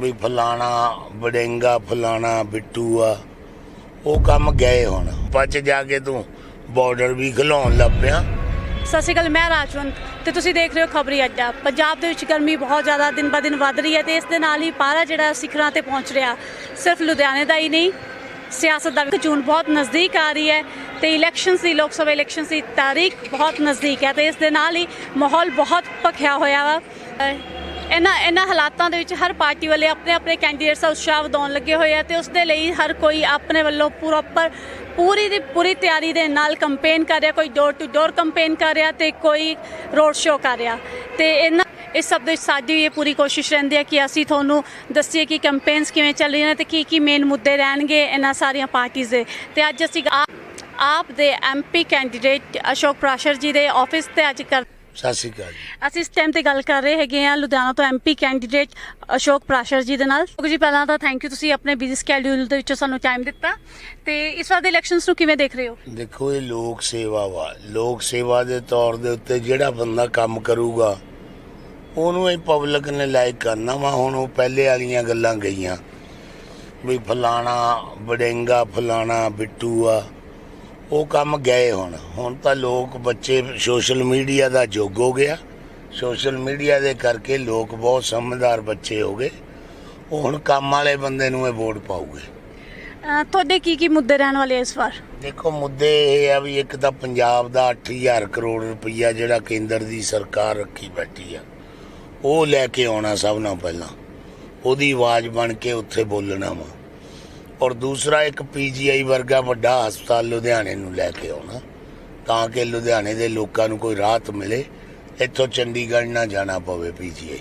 ਵੀ ਫਲਾਣਾ ਬੜੇਂਗਾ ਫਲਾਣਾ ਬਿੱਟੂ ਆ। ਉਹ ਕੰਮ ਗਏ ਹੁਣ। ਪੱਛ ਜਾ ਕੇ ਤੂੰ ਬਾਰਡਰ ਵੀ ਖਿਲਾਉਣ ਲੱਗ ਪਿਆ। ਸਤਿ ਸ਼੍ਰੀ ਅਕਾਲ, ਮੈਂ ਰਾਜਵੰਤ ਤੇ ਤੁਸੀਂ ਦੇਖ ਰਹੇ ਹੋ ਖਬਰੀ ਅੱਡਾ। ਪੰਜਾਬ ਦੇ ਵਿੱਚ ਗਰਮੀ ਬਹੁਤ ਜ਼ਿਆਦਾ, ਦਿਨ ਬਾ ਦਿਨ ਵੱਧ ਰਹੀ ਹੈ ਤੇ ਇਸ ਦੇ ਨਾਲ ਹੀ ਪਾਰਾ ਜਿਹੜਾ ਸਿਖਰਾਂ ਤੇ ਪਹੁੰਚ ਰਿਹਾ। ਸਿਰਫ ਲੁਧਿਆਣੇ ਦਾ ਹੀ ਨਹੀਂ, ਸਿਆਸਤ ਦਾ ਵੀ ਬਹੁਤ ਨਜ਼ਦੀਕ ਆ ਰਹੀ ਹੈ ਤੇ ਇਲੈਕਸ਼ਨਸ ਦੀ ਲੋਕ ਸਭਾ ਇਲੈਕਸ਼ਨਸ ਦੀ ਤਾਰੀਖ ਬਹੁਤ ਨਜ਼ਦੀਕ ਹੈ ਤੇ ਇਸ ਦੇ ਨਾਲ ਹੀ ਮਾਹੌਲ ਬਹੁਤ ਭਖਿਆ ਹੋਇਆ ਵਾ। ਇਹਨਾਂ ਇਹਨਾਂ ਹਾਲਾਤਾਂ ਦੇ ਵਿੱਚ ਹਰ ਪਾਰਟੀ ਵਾਲੇ ਆਪਣੇ ਆਪਣੇ ਕੈਂਡੀਡੇਟਸ ਦਾ ਉਤਸ਼ਾਹ ਵਧਾਉਣ ਲੱਗੇ ਹੋਏ ਆ ਤੇ ਉਸ ਦੇ ਲਈ ਹਰ ਕੋਈ ਆਪਣੇ ਵੱਲੋਂ ਪ੍ਰੋਪਰ ਪੂਰੀ ਦੀ ਪੂਰੀ ਤਿਆਰੀ ਦੇ ਨਾਲ ਕੰਪੇਨ ਕਰ ਰਿਹਾ, ਕੋਈ ਡੋਰ ਟੂ ਡੋਰ ਕੰਪੇਨ ਕਰ ਰਿਹਾ ਤੇ ਕੋਈ ਰੋਡ ਸ਼ੋਅ ਕਰ ਰਿਹਾ। ਤੇ ਇਹਨਾਂ ਇਸ ਸਭ ਦੇ ਸਾਡੀ ਇਹ ਪੂਰੀ ਕੋਸ਼ਿਸ਼ ਰਹਿੰਦੀ ਹੈ ਕਿ ਅਸੀਂ ਤੁਹਾਨੂੰ ਦੱਸੀਏ ਕਿ ਕੈਂਪੇਨਸ ਕਿਵੇਂ ਚੱਲ ਰਹੀਆਂ ਨੇ ਤੇ ਕੀ ਕੀ ਮੇਨ ਮੁੱਦੇ ਰਹਿਣਗੇ ਇਹਨਾਂ ਸਾਰੀਆਂ ਪਾਰਟੀਆਂ ਦੇ। ਤੇ ਅੱਜ ਅਸੀਂ ਆ- ਆਪ ਦੇ ਐਮਪੀ ਕੈਂਡੀਡੇਟ ਅਸ਼ੋਕ ਪ੍ਰਾਸ਼ਰ ਜੀ ਦੇ ਆਫਿਸ ਤੇ ਅੱਜ ਕਰ ਸਤਿ ਸ਼੍ਰੀ ਅਕਾਲ ਜੀ। ਅਸੀਂ ਇਸ ਟਾਈਮ ਤੇ ਗੱਲ ਕਰ ਰਹੇ ਹੈਗੇ ਆ ਲੁਧਿਆਣਾ ਤੋਂ ਐਮਪੀ ਕੈਂਡੀਡੇਟ ਅਸ਼ੋਕ ਪ੍ਰਾਸ਼ਰ ਜੀ ਦੇ ਨਾਲ। ਅਸ਼ੋਕ ਜੀ ਪਹਿਲਾਂ ਤਾਂ ਥੈਂਕ ਯੂ ਤੁਸੀਂ ਆਪਣੇ ਬਿਜ਼ੀ ਸਕੇਡਿਊਲ ਦੇ ਵਿੱਚੋਂ ਸਾਨੂੰ ਟਾਈਮ ਦਿੱਤਾ। ਤੇ ਇਸ ਵਾਰ ਦੇ ਇਲੈਕਸ਼ਨਸ ਨੂੰ ਕਿਵੇਂ ਦੇਖ ਰਹੇ ਹੋ? ਦੇਖੋ ਇਹ ਲੋਕ ਸੇਵਾ ਵਾ। ਲੋਕ ਸੇਵਾ ਦੇ ਤੌਰ ਦੇ ਉੱਤੇ ਜਿਹੜਾ ਬੰਦਾ ਕੰਮ ਕਰੂਗਾ ਉਹਨੂੰ ਹੀ ਪਬਲਿਕ ਨੇ ਲਾਈਕ ਕਰਨਾ ਵਾ। ਹੁਣ ਉਹ ਪਹਿਲੇ ਵਾਲੀਆਂ ਗੱਲਾਂ ਗਈਆਂ। ਵੀ ਫਲਾਣਾ ਬੜੇਂਗਾ ਫਲਾਣਾ ਬਿੱਟੂ ਆ ਉਹ ਕੰਮ ਗਏ ਹੁਣ। ਹੁਣ ਤਾਂ ਲੋਕ ਬੱਚੇ ਸੋਸ਼ਲ ਮੀਡੀਆ ਦਾ ਯੁੱਗ ਹੋ ਗਿਆ। ਸੋਸ਼ਲ ਮੀਡੀਆ ਦੇ ਕਰਕੇ ਲੋਕ ਬਹੁਤ ਸਮਝਦਾਰ ਬੱਚੇ ਹੋ ਗਏ। ਉਹ ਹੁਣ ਕੰਮ ਵਾਲੇ ਬੰਦੇ ਨੂੰ ਇਹ ਵੋਟ ਪਾਉਗੇ ਅਹ ਤੁਹਾਡੇ ਕੀ ਕੀ ਮੁੱਦੇ ਰਹਿਣ ਵਾਲੇ ਆ ਇਸ ਵਾਰ? ਦੇਖੋ ਮੁੱਦੇ ਇਹ ਆ ਵੀ ਇੱਕ ਤਾਂ ਪੰਜਾਬ ਦਾ 8000 ਕਰੋੜ ਰੁਪਈਆ ਜਿਹੜਾ ਕੇਂਦਰ ਦੀ ਸਰਕਾਰ ਰੱਖੀ ਬੈਠੀ ਆ ਉਹ ਲੈ ਕੇ ਆਉਣਾ ਸਭ ਨਾਲੋਂ ਪਹਿਲਾਂ। ਉਹਦੀ ਆਵਾਜ਼ ਬਣ ਕੇ ਉੱਥੇ ਬੋਲਣਾ ਵਾ। ਔਰ ਦੂਸਰਾ ਇੱਕ ਪੀਜੀਆਈ ਵਰਗਾ ਵੱਡਾ ਹਸਪਤਾਲ ਲੁਧਿਆਣੇ ਨੂੰ ਲੈ ਕੇ ਆਉਣਾ ਤਾਂ ਕਿ ਲੁਧਿਆਣੇ ਦੇ ਲੋਕਾਂ ਨੂੰ ਕੋਈ ਰਾਹਤ ਮਿਲੇ ਇੱਥੋਂ ਚੰਡੀਗੜ੍ਹ ਨਾ ਜਾਣਾ ਪਵੇ ਪੀਜੀਆਈ।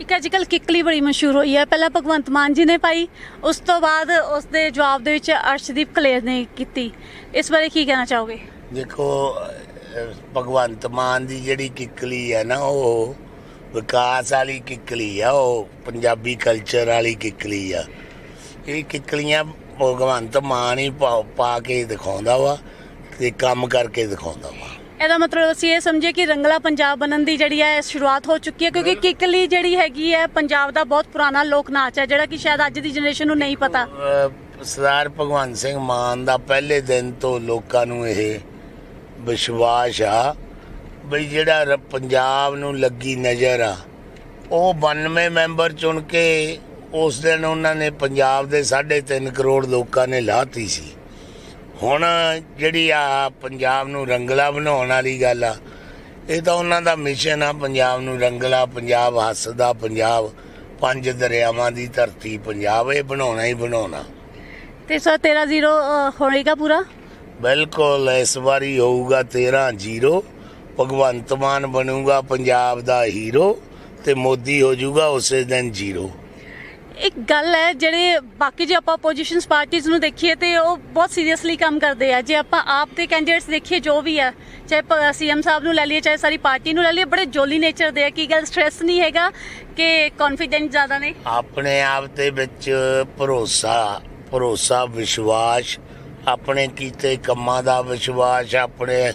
ਇੱਕ ਅੱਜ ਕੱਲ ਕਿੱਕਲੀ ਬੜੀ ਮਸ਼ਹੂਰ ਹੋਈ ਹੈ। ਪਹਿਲਾਂ ਭਗਵੰਤ ਮਾਨ ਜੀ ਨੇ ਪਾਈ ਉਸ ਤੋਂ ਬਾਅਦ ਉਸ ਦੇ ਜਵਾਬ ਦੇ ਵਿੱਚ ਅਰਸ਼ਦੀਪ ਕਲੇਰ ਨੇ ਕੀਤੀ। ਇਸ ਬਾਰੇ ਕੀ ਕਹਿਣਾ ਚਾਹੋਗੇ? ਦੇਖੋ ਭਗਵੰਤ ਮਾਨ ਦੀ ਜਿਹੜੀ ਕਿੱਕਲੀ ਹੈ ਨਾ ਉਹ ਵਿਕਾਸ ਵਾਲੀ ਕਿੱਕਲੀ ਆ ਉਹ ਪੰਜਾਬੀ ਕਲਚਰ ਵਾਲੀ ਕਿੱਕਲੀ ਆ। ਇਹ ਕਿੱਕਲੀਆਂ ਭਗਵੰਤ ਮਾਨ ਹੀ ਪਾ- ਪਾ ਕੇ ਦਿਖਾਉਂਦਾ ਵਾ ਤੇ ਕੰਮ ਕਰਕੇ ਦਿਖਾਉਂਦਾ ਵਾ। ਇਹਦਾ ਮਤਲਬ ਅਸੀਂ ਇਹ ਸਮਝੇ ਕਿ ਰੰਗਲਾ ਪੰਜਾਬ ਬਣਨ ਦੀ ਜਿਹੜੀ ਹੈ ਸ਼ੁਰੂਆਤ ਹੋ ਚੁੱਕੀ ਹੈ ਕਿਉਂਕਿ ਕਿੱਕਲੀ ਜਿਹੜੀ ਹੈਗੀ ਹੈ ਪੰਜਾਬ ਦਾ ਬਹੁਤ ਪੁਰਾਣਾ ਲੋਕ ਨਾਚ ਹੈ ਜਿਹੜਾ ਕਿ ਸ਼ਾਇਦ ਅੱਜ ਦੀ ਜਨਰੇਸ਼ਨ ਨੂੰ ਨਹੀਂ ਪਤਾ। ਅਹ, ਸਰਦਾਰ ਭਗਵੰਤ ਸਿੰਘ ਮਾਨ ਦਾ ਪਹਿਲੇ ਦਿਨ ਤੋਂ ਲੋਕਾਂ ਨੂੰ ਇਹ ਵਿਸ਼ਵਾਸ ਆ ਬਈ ਜਿਹੜਾ ਰ- ਪੰਜਾਬ ਨੂੰ ਲੱਗੀ ਨਜ਼ਰ ਆ ਉਹ 92 ਮੈਂਬਰ ਚੁਣ ਕੇ ਉਸ ਦਿਨ ਉਹਨਾਂ ਨੇ ਪੰਜਾਬ ਦੇ 3.5 ਕਰੋੜ ਲੋਕਾਂ ਨੇ ਲਾਤੀ ਸੀ। ਹੁਣ ਜਿਹੜੀ ਆ ਪੰਜਾਬ ਨੂੰ ਰੰਗਲਾ ਬਣਾਉਣ ਵਾਲੀ ਗੱਲ ਆ ਇਹ ਤਾਂ ਉਹਨਾਂ ਦਾ ਮਿਸ਼ਨ ਆ ਪੰਜਾਬ ਨੂੰ ਰੰਗਲਾ ਪੰਜਾਬ ਹੱਸਦਾ ਪੰਜਾਬ ਪੰਜ ਦਰਿਆਵਾਂ ਦੀ ਧਰਤੀ ਪੰਜਾਬ ਇਹ ਬਣਾਉਣਾ ਹੀ ਬਣਾਉਣਾ। ਤੇ ਸਰ 13 ਜ਼ੀਰੋ ਹੋਏਗਾ ਪੂਰਾ? ਬਿਲਕੁਲ ਇਸ ਵਾਰੀ ਹੋਊਗਾ 13 ਜ਼ੀਰੋ ਭਗਵੰਤ ਮਾਨ ਬਣੂਗਾ ਪੰਜਾਬ ਦਾ ਹੀਰੋ ਤੇ ਮੋਦੀ ਹੋ ਜਾਊਗਾ ਉਸੇ ਦਿਨ ਜ਼ੀਰੋ ਇੱਕ ਗੱਲ ਹੈ, ਜਿਹੜੇ ਬਾਕੀ ਜੇ ਆਪਾਂ ਆਪੋਜੀਸ਼ਨਸ ਪਾਰਟੀਆਂ ਨੂੰ ਦੇਖੀਏ ਤੇ ਉਹ ਬਹੁਤ ਸੀਰੀਅਸਲੀ ਕੰਮ ਕਰਦੇ ਆ। ਜੇ ਆਪਾਂ ਆਪ ਦੇ ਕੈਂਡੀਡੇਟਸ ਦੇਖੀਏ, ਜੋ ਵੀ ਆ, ਚਾਹੇ ਸੀਐਮ ਸਾਹਿਬ ਨੂੰ ਲੈ ਲਈਏ, ਚਾਹੇ ਸਾਰੀ ਪਾਰਟੀ ਨੂੰ ਲੈ ਲਈਏ, ਬੜੇ ਜੋਲੀ ਨੇਚਰ ਦੇ ਆ। ਕੀ ਗੱਲ ਸਟ੍ਰੈਸ ਨਹੀਂ ਹੈਗਾ ਕਿ ਕੌਨਫੀਡੈਂਟ ਜ਼ਿਆਦਾ ਨੇ? ਆਪਣੇ ਆਪ ਦੇ ਵਿੱਚ ਭਰੋਸਾ ਭਰੋਸਾ, ਵਿਸ਼ਵਾਸ, ਆਪਣੇ ਕੀਤੇ ਕੰਮਾਂ ਦਾ ਵਿਸ਼ਵਾਸ, ਆਪਣੇ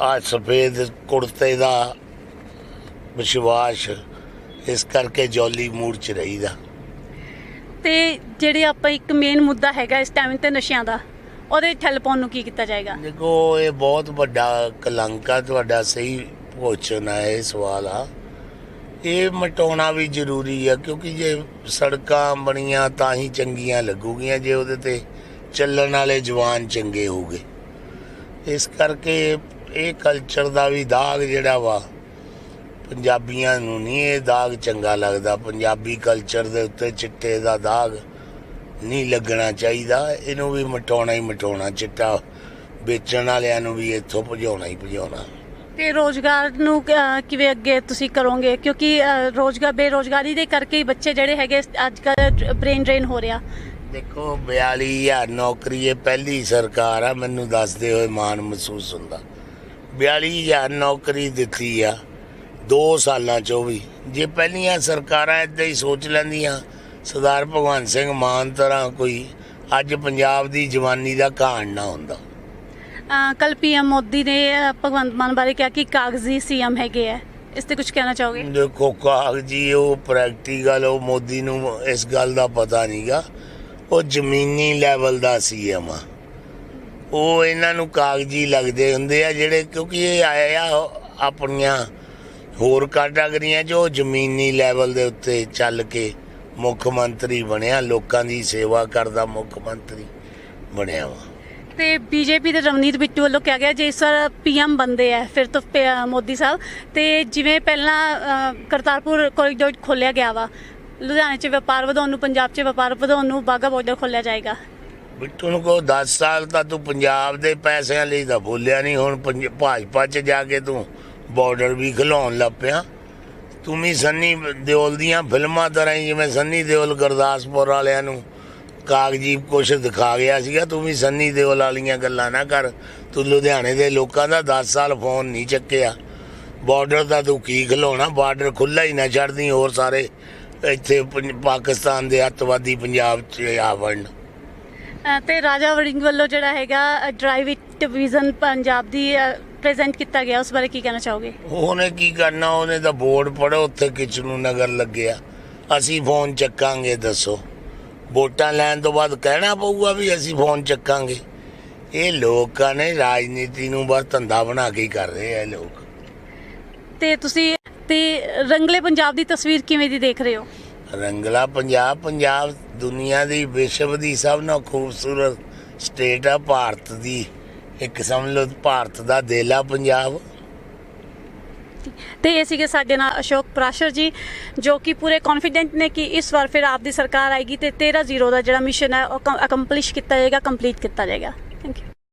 ਆ ਸਫੇਦ ਕੁੜਤੇ ਦਾ ਵਿਸ਼ਵਾਸ, ਇਸ ਕਰਕੇ ਜੋਲੀ ਮੂਡ ਚ ਰਹੀਦਾ। ਤੇ ਜਿਹੜੇ ਆਪਾਂ ਇੱਕ ਮੇਨ ਮੁੱਦਾ ਹੈਗਾ ਇਸ ਟਾਈਮ ਤੇ ਨਸ਼ਿਆਂ ਦਾ, ਉਹਦੇ ਠੱਲ ਪਾਉਣ ਨੂੰ ਕੀ ਕੀਤਾ ਜਾਏਗਾ? ਦੇਖੋ, ਇਹ ਬਹੁਤ ਵੱਡਾ ਕਲੰਕ ਆ, ਤੁਹਾਡਾ ਸਹੀ ਪੁੱਛਣ ਆ ਇਹ ਸਵਾਲ ਆ। ਇਹ ਮਟਾਉਣਾ ਵੀ ਜ਼ਰੂਰੀ ਆ, ਕਿਉਂਕਿ ਜੇ ਸੜਕਾਂ ਬਣੀਆਂ ਤਾਂ ਹੀ ਚੰਗੀਆਂ ਲੱਗੂਗੀਆਂ, ਜੇ ਉਹਦੇ ਤੇ ਚੱਲਣ ਵਾਲੇ ਜਵਾਨ ਚੰਗੇ ਹੋਗੇ ਇਸ ਕਰਕੇ ਇਹ ਕਲਚਰ ਦਾ ਵੀ ਦਾਗ ਜਿਹੜਾ ਵਾ ਪੰਜਾਬੀਆਂ ਨੂੰ ਨਹੀਂ ਇਹ ਦਾਗ ਚੰਗਾ ਲੱਗਦਾ। ਪੰਜਾਬੀ ਕਲਚਰ ਦੇ ਉੱਤੇ ਚਿੱਟੇ ਦਾ ਦਾਗ ਨਹੀਂ ਲੱਗਣਾ ਚਾਹੀਦਾ। ਇਹਨੂੰ ਵੀ ਮਟਾਉਣਾ ਹੀ ਮਟਾਉਣਾ ਚਿੱਟਾ ਵੇਚਣ ਵਾਲਿਆਂ ਨੂੰ ਵੀ ਇੱਥੋਂ ਭਜਾਉਣਾ ਹੀ ਭਜਾਉਣਾ। ਤੇ ਰੋਜ਼ਗਾਰ ਨੂੰ ਕਿਵੇਂ ਅੱਗੇ ਤੁਸੀਂ ਕਰੋਗੇ? ਕਿਉਂਕਿ ਰੋਜ਼ਗਾਰ ਬੇਰੋਜ਼ਗਾਰੀ ਦੇ ਕਰਕੇ ਹੀ ਬੱਚੇ ਜਿਹੜੇ ਹੈਗੇ ਅੱਜ ਕੱਲ ਬ੍ਰੇਨ ਡਰੇਨ ਹੋ ਰਿਹਾ। ਦੇਖੋ 42000 ਨੌਕਰੀ ਇਹ ਪਹਿਲੀ ਸਰਕਾਰ ਆ ਮੈਨੂੰ ਦੱਸਦੇ ਹੋਏ ਮਾਣ ਮਹਿਸੂਸ ਹੁੰਦਾ। 42000 ਨੌਕਰੀ ਦਿੱਤੀ ਆ। 2 ਸਾਲਾਂ ਚੋਂ ਵੀ। ਜੇ ਪਹਿਲੀਆਂ ਸਰਕਾਰਾਂ ਇਦਾਂ ਹੀ ਸੋਚ ਲੈਂਦੀਆਂ ਸਰਦਾਰ ਭਗਵੰਤ ਸਿੰਘ ਮਾਨ ਤਰ੍ਹਾਂ ਕੋਈ ਅੱਜ ਪੰਜਾਬ ਦੀ ਜਵਾਨੀ ਦਾ ਕਹਾਣ ਨਾ ਹੁੰਦਾ। ਕੱਲ ਪੀਐਮ ਮੋਦੀ ਨੇ ਭਗਵੰਤ ਮਾਨ ਬਾਰੇ ਕਿਹਾ ਕਿ ਕਾਗਜ਼ੀ ਸੀਐਮ ਹੈਗੇ ਹੈ ਇਸ ਤੇ ਕੁਝ ਕਹਿਣਾ ਚਾਹੋਗੇ? ਦੇਖੋ ਕਾਗਜੀ ਉਹ ਪ੍ਰੈਕਟੀਕਲ ਉਹ ਮੋਦੀ ਨੂੰ ਇਸ ਗੱਲ ਦਾ ਪਤਾ ਨਹੀਂਗਾ। ਉਹ ਜ਼ਮੀਨੀ ਲੈਵਲ ਦਾ ਸੀਐਮ ਆ। ਉਹ ਇਹਨਾਂ ਨੂੰ ਕਾਗਜੀ ਲੱਗਦੇ ਹੁੰਦੇ ਆ ਜਿਹੜੇ ਕਿਉਂਕਿ ਇਹ ਆਏ ਆ ਆਪਣੀਆਂ ਹੋਰ ਕੈਟਾਗਰੀਆਂ 'ਚ ਉਹ ਜ਼ਮੀਨੀ ਲੈਵਲ ਦੇ ਉੱਤੇ ਚੱਲ ਕੇ ਮੁੱਖ ਮੰਤਰੀ ਬਣਿਆ ਲੋਕਾਂ ਦੀ ਸੇਵਾ ਕਰਦਾ ਮੁੱਖ ਮੰਤਰੀ ਬਣਿਆ ਵਾ। ਤੇ ਬੀਜੇਪੀ ਦੇ ਰਵਨੀਤ ਬਿੱਟੂ ਵੱਲੋਂ ਕਿਹਾ ਗਿਆ ਜੇ ਇਸ ਵਾਰ ਪੀਐਮ ਬੰਦੇ ਆ ਫਿਰ ਤੋਂ ਮੋਦੀ ਸਾਹਿਬ। ਤੇ ਜਿਵੇਂ ਪਹਿਲਾਂ ਕਰਤਾਰਪੁਰ ਕੋਰੀਡੋਰ ਖੋਲਿਆ ਗਿਆ ਵਾ ਲੁਧਿਆਣੇ 'ਚ ਵਪਾਰ ਵਧਾਉਣ ਨੂੰ ਪੰਜਾਬ 'ਚ ਵਪਾਰ ਵਧਾਉਣ ਨੂੰ ਬਾਗਾ ਬਾਰਡਰ ਖੋਲਿਆ ਜਾਏਗਾ। ਬਿੱਟੂ ਨੂੰ ਕਹੋ 10 ਸਾਲ ਤਾਂ ਤੂੰ ਪੰਜਾਬ ਦੇ ਪੈਸਿਆਂ ਲਈ ਤਾਂ ਬੋਲਿਆ ਨਹੀਂ ਹੁਣ ਭਾਜਪਾ 'ਚ ਜਾ ਕੇ ਤੂੰ ਬਾਰਡਰ ਵੀ ਖਿਲਾਉਣ ਲੱਗ ਪਿਆ। ਤੂੰ ਵੀ ਸੰਨੀ ਦਿਓਲ ਦੀਆਂ ਫਿਲਮਾਂ ਤਰ੍ਹਾਂ ਹੀ ਜਿਵੇਂ ਸੰਨੀ ਦਿਓਲ ਗੁਰਦਾਸਪੁਰ ਵਾਲਿਆਂ ਨੂੰ ਕਾਗਜੀ ਕੁਛ ਦਿਖਾ ਗਿਆ ਸੀਗਾ, ਤੂੰ ਵੀ ਸੰਨੀ ਦਿਓਲ ਵਾਲੀਆਂ ਗੱਲਾਂ ਨਾ ਕਰ। ਤੂੰ ਲੁਧਿਆਣੇ ਦੇ ਲੋਕਾਂ ਦਾ 10 ਸਾਲ ਫੋਨ ਨਹੀਂ ਚੱਕਿਆ। ਬਾਰਡਰ ਦਾ ਤੂੰ ਕੀ ਖਿਲਾਉਣਾ? ਬਾਰਡਰ ਖੁੱਲਾ ਹੀ ਨਾ ਛੱਡਦੀ, ਹੋਰ ਸਾਰੇ ਇੱਥੇ ਪਾਕਿਸਤਾਨ ਦੇ ਅੱਤਵਾਦੀ ਪੰਜਾਬ 'ਚ ਆ ਵੜਨ। ਤੇ ਰਾਜਾ ਵੜਿੰਗ ਵੱਲੋਂ ਜਿਹੜਾ ਹੈਗਾ ਡਰਾਈਵ ਇਟ ਵਿਜ਼ਨ ਪੰਜਾਬ ਦੀ ਪ੍ਰੈਜ਼ੈਂਟ ਕੀਤਾ ਗਿਆ ਉਸ ਬਾਰੇ ਕੀ ਕਹਿਣਾ ਚਾਹੋਗੇ? ਉਹਨੇ ਕੀ ਕਰਨਾ ਉਹਨੇ ਤਾਂ ਬੋਰਡ ਪੜੋ ਉੱਥੇ ਕਿਚਨੂ ਨਗਰ ਲੱਗਿਆ। ਅਸੀਂ ਫੋਨ ਚੱਕਾਂਗੇ ਦੱਸੋ। ਵੋਟਾਂ ਲੈਣ ਤੋਂ ਬਾਅਦ ਕਹਿਣਾ ਪਊਗਾ ਵੀ ਅਸੀਂ ਫੋਨ ਚੱਕਾਂਗੇ। ਇਹ ਲੋਕਾਂ ਨੇ ਰਾਜਨੀਤੀ ਨੂੰ ਬਸ ਧੰਦਾ ਬਣਾ ਕੇ ਹੀ ਕਰ ਰਹੇ ਆ ਲੋਕ। ਤੇ ਤੁਸੀਂ ਤੇ ਰੰਗਲੇ ਪੰਜਾਬ ਦੀ ਤਸਵੀਰ ਕਿਵੇਂ ਦੀ ਦੇਖ ਰਹੇ ਹੋ? ਰੰਗਲਾ ਪੰਜਾਬ ਪੰਜਾਬ ਦੁਨੀਆ ਦੀ ਵਿਸ਼ਵ ਦੀ ਸਭ ਨਾਲੋਂ ਖੂਬਸੂਰਤ ਸਟੇਟ ਆ ਭਾਰਤ ਦੀ। ਇੱਕ ਸਮਝ ਲਓ ਭਾਰਤ ਦਾ ਦੇਲਾ ਪੰਜਾਬ। ਤੇ ਇਹ ਸੀਗੇ ਸਾਡੇ ਨਾਲ ਅਸ਼ੋਕ ਪ੍ਰਾਸ਼ਰ ਜੀ, ਜੋ ਕਿ ਪੂਰੇ ਕੌਨਫੀਡੈਂਟ ਨੇ ਕਿ ਇਸ ਵਾਰ ਫਿਰ ਆਪ ਦੀ ਸਰਕਾਰ ਆਏਗੀ ਤੇ 13 ਜ਼ੀਰੋ ਦਾ ਜਿਹੜਾ ਮਿਸ਼ਨ ਹੈ, ਉਹ ਅਕੰਪਲਿਸ਼ ਕੀਤਾ ਜਾਏਗਾ ਕੰਪਲੀਟ ਕੀਤਾ ਜਾਏਗਾ। Thank you